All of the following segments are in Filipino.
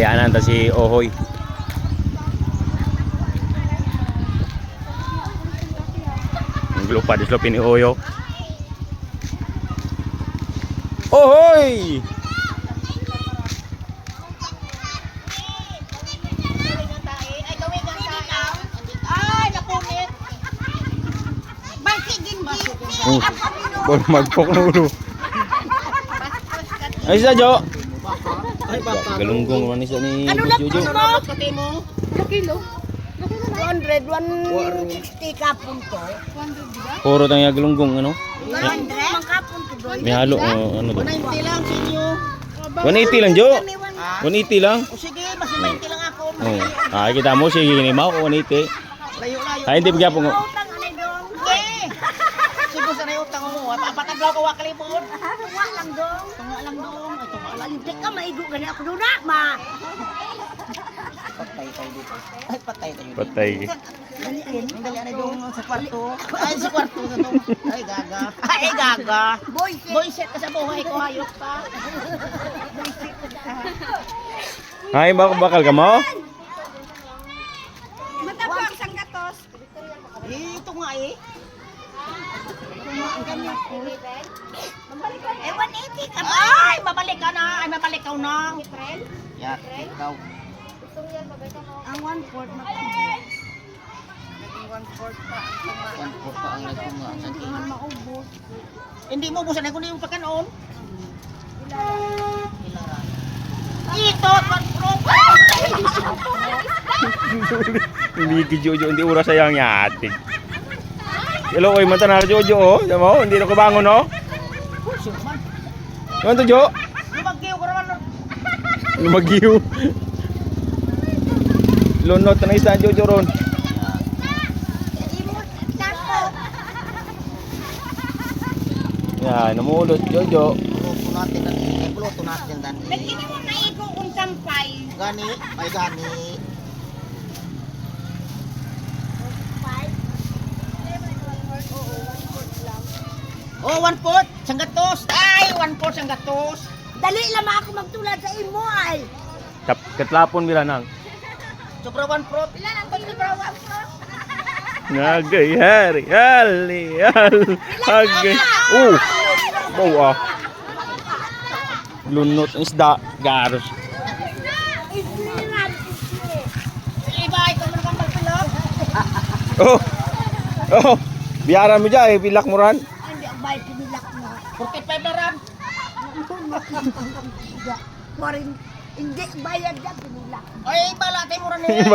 Hayaan na si Ohoy. Ang lupa di slope ni. Ohoy! Gindi. Oh, magpok na ulo. Ay sa Jo. Ay, Galunggong man isa ni Ano Boss lang Jojo. mo? Pati mo. Kilo. 200, 160 kapon to. Puro tang ya galunggong ano? 100? Mang kapon to doon. May halo oh, ano to? 190 lang sa inyo. 180 lang Jo. 180 lang. O sige, mas 90 lang ako. Oh. Ah, kita mo si ni Mau 180. Layo-layo. Ay hindi bigyan po. Utang anay dong. Okay. Na utang mo. Papataglaw ko wa kalipod. Tunga lang dong. Tunga lang dong. Ay tunga lang. Hindi ka maigo gani ako doon na, ma. Patay tayo dito. Ay patay tayo dito. Patay. Daliin. Dali anay dong sa kwarto. Ay sa kwarto sa dong. Ay gaga. Ay gaga. Boy set. Boy set ka sa buhay ko hayop pa. Ay bak bakal ka mo? Matapang sang gatos. Eh, nga eh. Eh, 180 ka ba? Ay, babalik ka na. Ay, babalik ka na. Yeah, ikaw. Ang one fourth na One fourth pa. One fourth pa ang nagtunga. Hindi man maubos. Hindi mo ubusan. Ay, kung hindi mo pagkanoon. Ilaran. Ito, one fourth. Hindi ki Jojo hindi oras sayang yatig. Hello oy mata na Jojo oh. Damo hindi na ko bangon oh. Ano to Jo? Lumagkiw ko naman. Lumagiw. Lunot na isa Jojo ron. Yan, namulot Jojo. Puluto natin puluto natin dan. Nagkini mo na iko kung sampay. Gani, ay gani. Oh, one fourth, sanggatos. Ay, one fourth, sanggatos. Dali lamang ako magtulad sa imo ay. Kap katlapon mila nang. Sobra one fourth. Pila nang pili bro Nagay hari hali hal. Agay. Oh. Bawa. Lunot ang isda garos. Oh. Oh. Biara mo dyan, eh, pilak mo ran. Bayad pinilak mo. 45 na ram. Marin, hindi bayad yan pinilak. Ay, balate mo rin eh.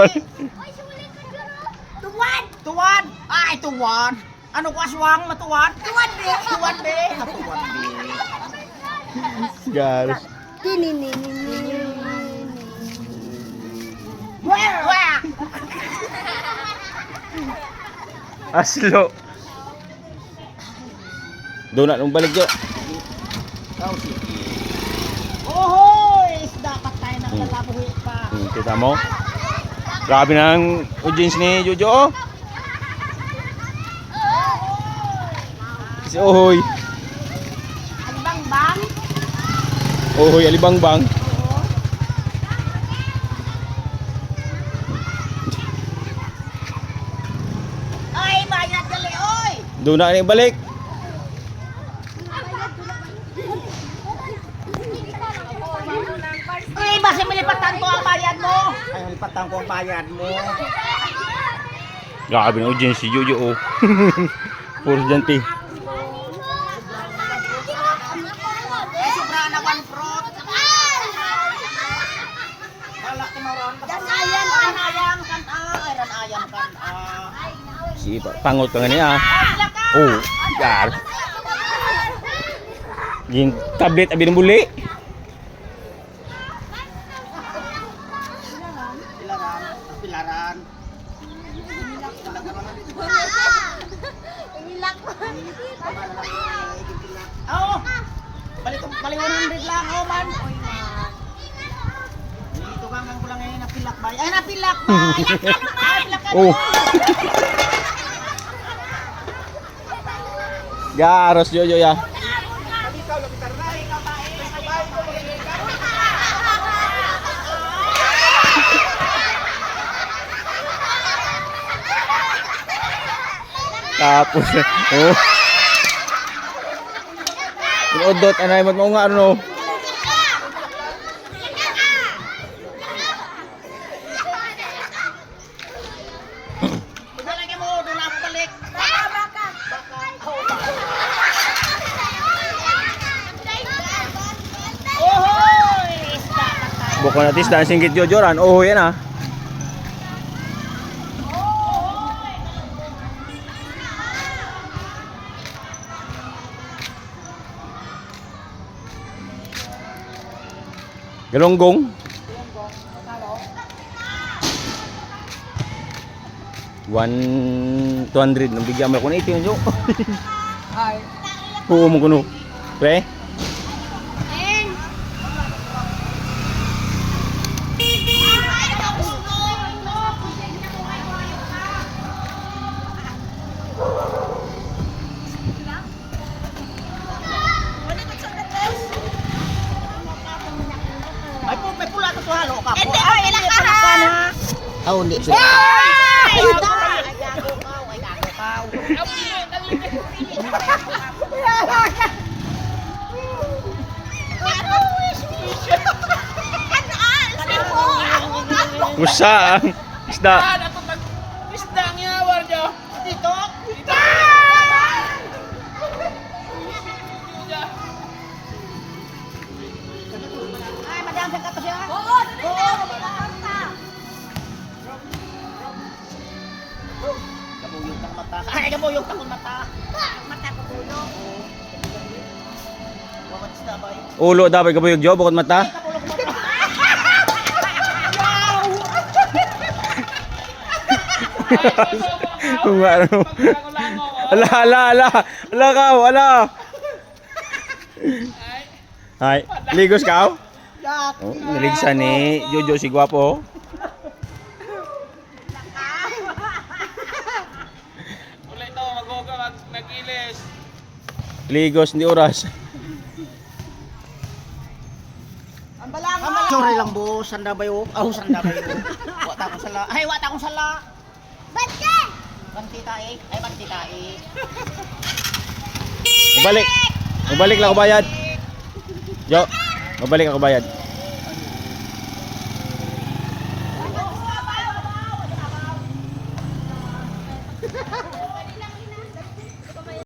Tuwan! Tuwan. Ay, tuwan. Ano ko aswang matuwan? Tuwan be! Tuwan be. Tuwan be. Garos. Tinininin. Wah! Wah! Aslo. Doon na nung balik si Ohoy! Dapat tayo nakalabuhi pa. Hmm, kita mo? Grabe na ang audience ni Jojo oh. Si Ohoy. Ang bang bang? Ohoy alibangbang. Doon na ni balik. Ay, basta malipatan ko ang bayad mo. Ay, malipatan ko ang bayad mo. Grabe na audience si Jojo oh. Puro kan ah. Si pa- pangot ka niya. ah. Oh, gar. Yung tablet abi ng buli. Oo. Oh, balik balik 100 lang oh man. Oy man. Dito bang ang kulang ngayon napilak ba? Ay napilak ba? Ay napilak ka. Oh. Garos Jojo ya. Tapos, oh. Pinudot, anay mo mo nga ano. Ibalagay mo, doon ako balik. Ohoy! Isda na tayo. Buko na tis dancing kit Jojoran. Oh, yan ah. Galonggong. One, 200. Nabigyan mo ko na ito yun. Ay. Oo mo kuno. Pre? Ay, po, may pula to halo ka po. Hindi, ay, ilang ka ha? Oh, hindi sila. Ay! Gago ka, ay, gago ka. Musa ang isda. Eh? Ulo dapat kabuyog jo bukod mata. Kung ano. Ala, ala, ala. Ala ka, ala. Ay, ligos ka? Yak. Oh, niligsa ni Jojo si mag nagilis. Ligos ni oras. Ang balanga. Sorry lang bo, sanda ba yun? Oh, sanda ba yun? Wata akong sala. Ay, wata akong sala. Ka? Banti tae. Ay, banti tae. Mabalik. Mabalik lang ako bayad. Jo, mabalik ako bayad.